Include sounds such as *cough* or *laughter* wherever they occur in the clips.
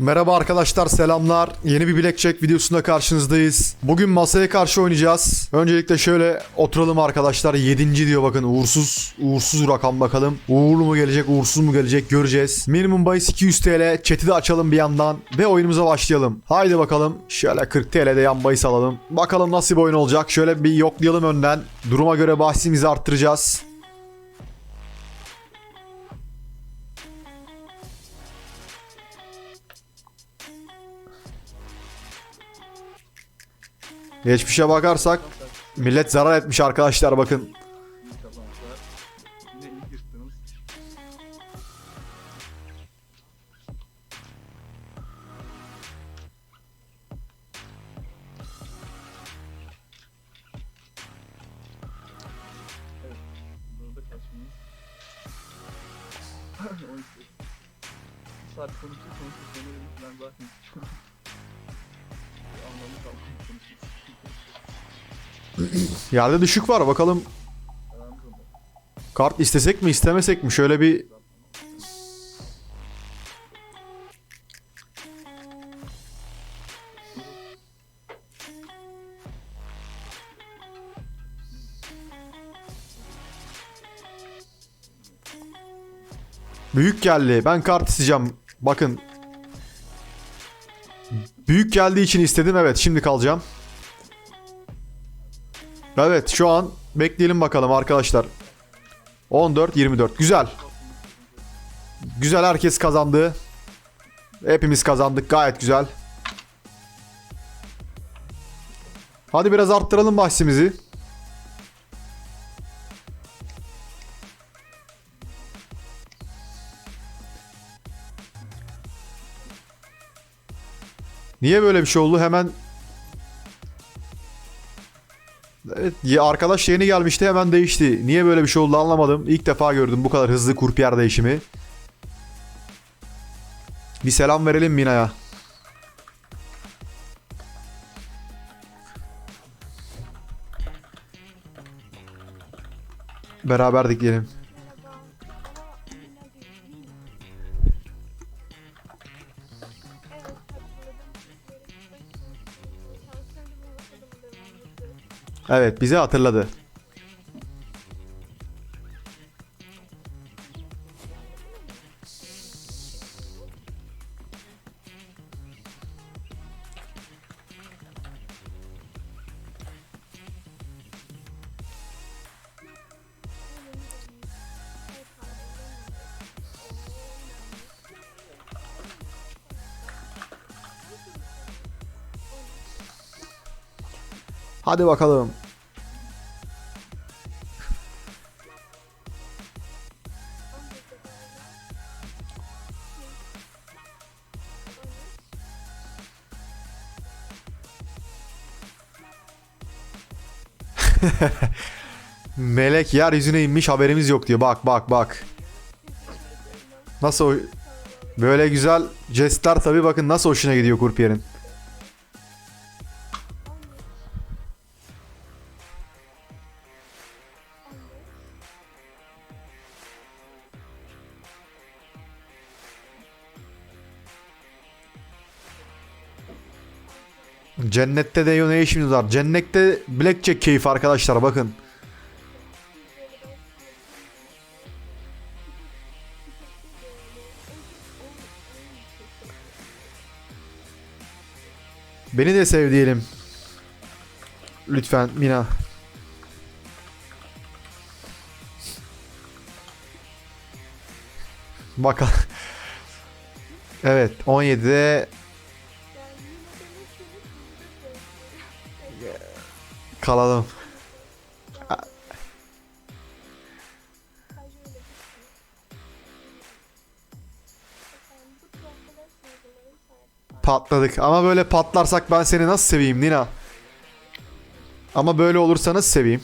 Merhaba arkadaşlar selamlar. Yeni bir Blackjack videosunda karşınızdayız. Bugün masaya karşı oynayacağız. Öncelikle şöyle oturalım arkadaşlar. 7. diyor bakın uğursuz. Uğursuz rakam bakalım. Uğurlu mu gelecek uğursuz mu gelecek göreceğiz. Minimum bahis 200 TL. Chat'i de açalım bir yandan. Ve oyunumuza başlayalım. Haydi bakalım. Şöyle 40 TL'de yan bahis alalım. Bakalım nasıl bir oyun olacak. Şöyle bir yoklayalım önden. Duruma göre bahsimizi arttıracağız. Geçmişe bakarsak millet zarar etmiş arkadaşlar bakın. 12. Saat konuşuyor, konuşuyor, sonra dedim ki ben zaten Yerde düşük var bakalım kart istesek mi istemesek mi şöyle bir Büyük geldi. Ben kart isteyeceğim. Bakın. Büyük geldiği için istedim. Evet şimdi kalacağım. Evet şu an bekleyelim bakalım arkadaşlar. 14-24 güzel. Güzel herkes kazandı. Hepimiz kazandık gayet güzel. Hadi biraz arttıralım bahsimizi. Niye böyle bir şey oldu? Hemen Evet, arkadaş yeni gelmişti hemen değişti. Niye böyle bir şey oldu anlamadım. İlk defa gördüm bu kadar hızlı kurpiyer değişimi. Bir selam verelim Mina'ya. Beraber dikleyelim. Evet bizi hatırladı. Hadi bakalım. *laughs* Melek yeryüzüne inmiş haberimiz yok diyor. Bak bak bak. Nasıl o- böyle güzel jestler tabi bakın nasıl hoşuna gidiyor kurpiyerin. Cennette de ne işimiz var? Cennette blackjack keyif arkadaşlar bakın. Beni de sev diyelim. Lütfen Mina. Bakalım. *laughs* Evet 17'de kalalım. Patladık. Ama böyle patlarsak ben seni nasıl seveyim Nina? Ama böyle olursa nasıl seveyim?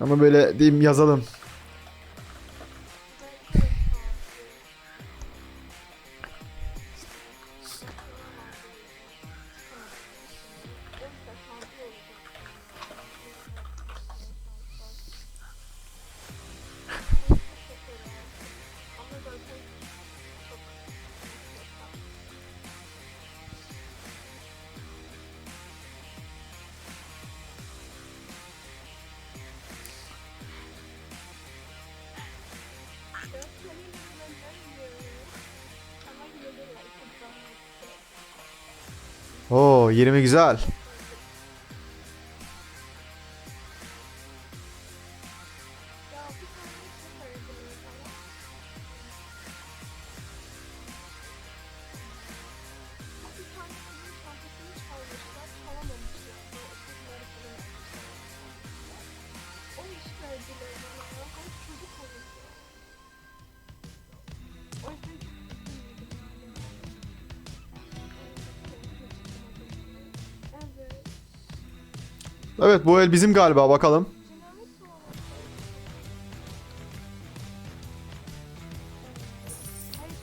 Ama böyle diyeyim yazalım. Oo 20 güzel. Evet bu el bizim galiba bakalım.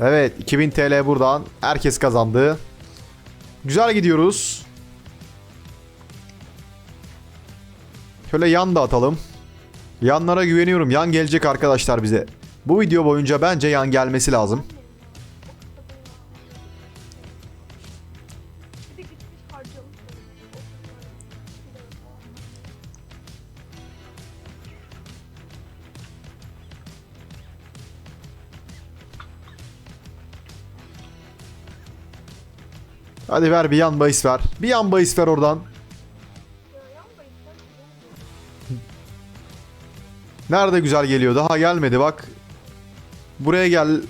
Evet 2000 TL buradan. Herkes kazandı. Güzel gidiyoruz. Şöyle yan da atalım. Yanlara güveniyorum. Yan gelecek arkadaşlar bize. Bu video boyunca bence yan gelmesi lazım. Hadi ver bir yan bahis ver. Bir yan bahis ver oradan. Nerede güzel geliyor? Daha gelmedi bak. Buraya gel.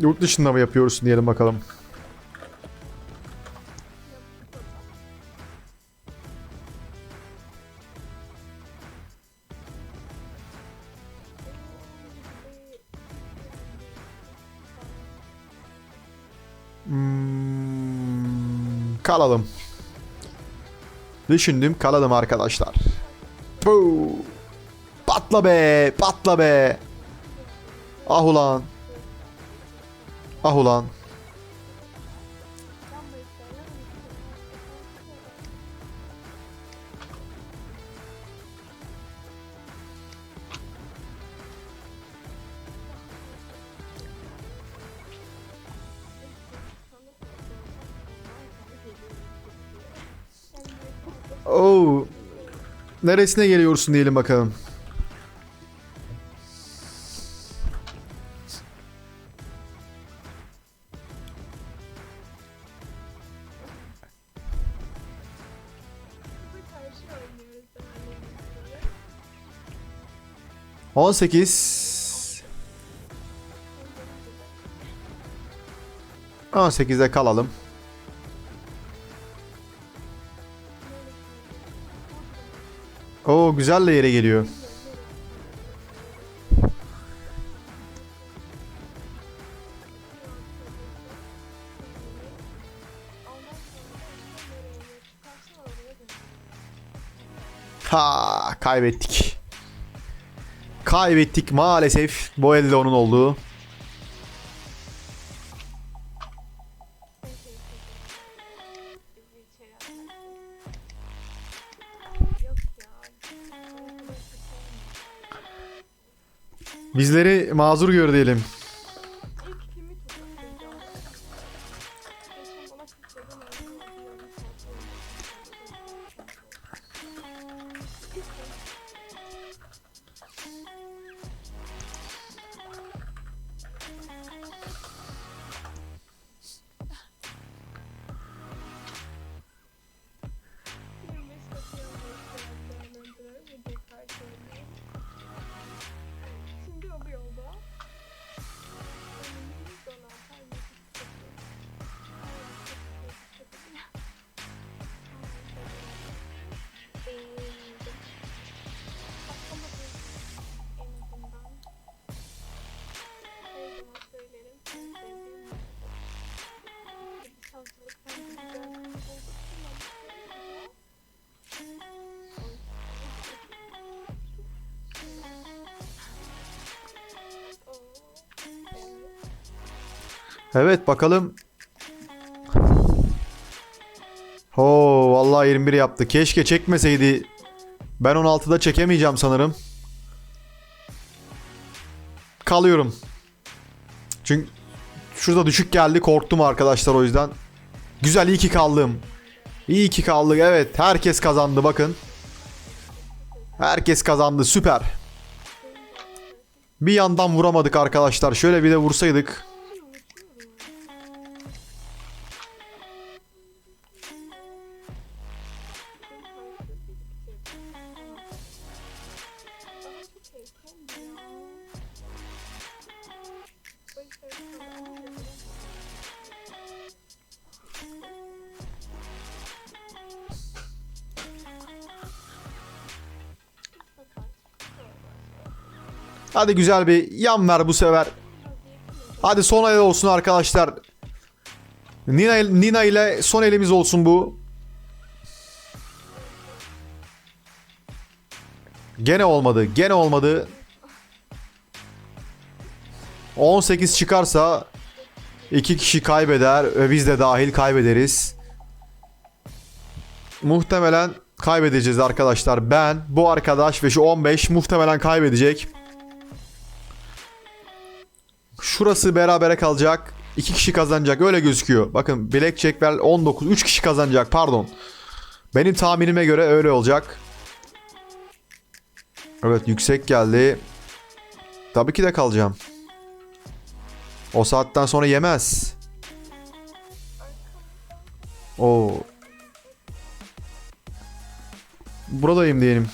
Yurt dışında mı yapıyoruz diyelim bakalım. Hmm, kalalım. Düşündüm kalalım arkadaşlar. Puu. Patla be, patla be. Ah ulan. Ah ulan. Oo. Neresine geliyorsun diyelim bakalım. 18 18'de kalalım. Oo güzel de yere geliyor. Ha kaybettik. Kaybettik maalesef. Bu elde onun olduğu. Bizleri mazur gör diyelim. Evet bakalım. Oo vallahi 21 yaptı. Keşke çekmeseydi. Ben 16'da çekemeyeceğim sanırım. Kalıyorum. Çünkü şurada düşük geldi korktum arkadaşlar o yüzden. Güzel iyi ki kaldım. İyi ki kaldık evet herkes kazandı bakın. Herkes kazandı süper. Bir yandan vuramadık arkadaşlar. Şöyle bir de vursaydık. Hadi güzel bir yan ver bu sefer. Hadi son el olsun arkadaşlar. Nina, Nina ile son elimiz olsun bu. Gene olmadı. Gene olmadı. 18 çıkarsa iki kişi kaybeder ve biz de dahil kaybederiz. Muhtemelen kaybedeceğiz arkadaşlar. Ben, bu arkadaş ve şu 15 muhtemelen kaybedecek. Şurası berabere kalacak. 2 kişi kazanacak öyle gözüküyor. Bakın Blackjack ver 19 3 kişi kazanacak pardon. Benim tahminime göre öyle olacak. Evet yüksek geldi. Tabii ki de kalacağım. O saatten sonra yemez. Oo. Buradayım diyelim.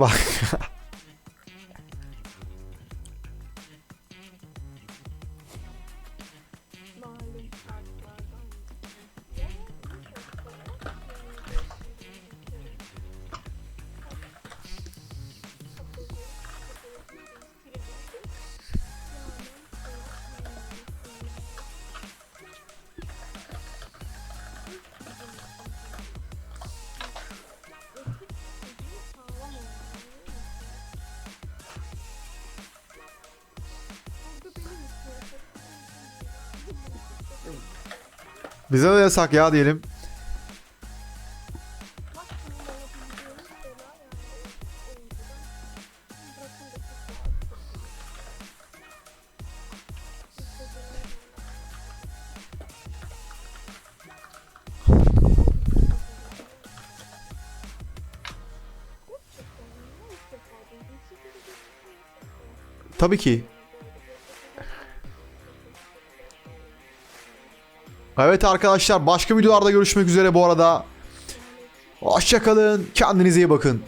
Bak. *laughs* Malum Bize de yasak ya diyelim. Tabii ki. Evet arkadaşlar başka videolarda görüşmek üzere bu arada. Hoşçakalın. Kendinize iyi bakın.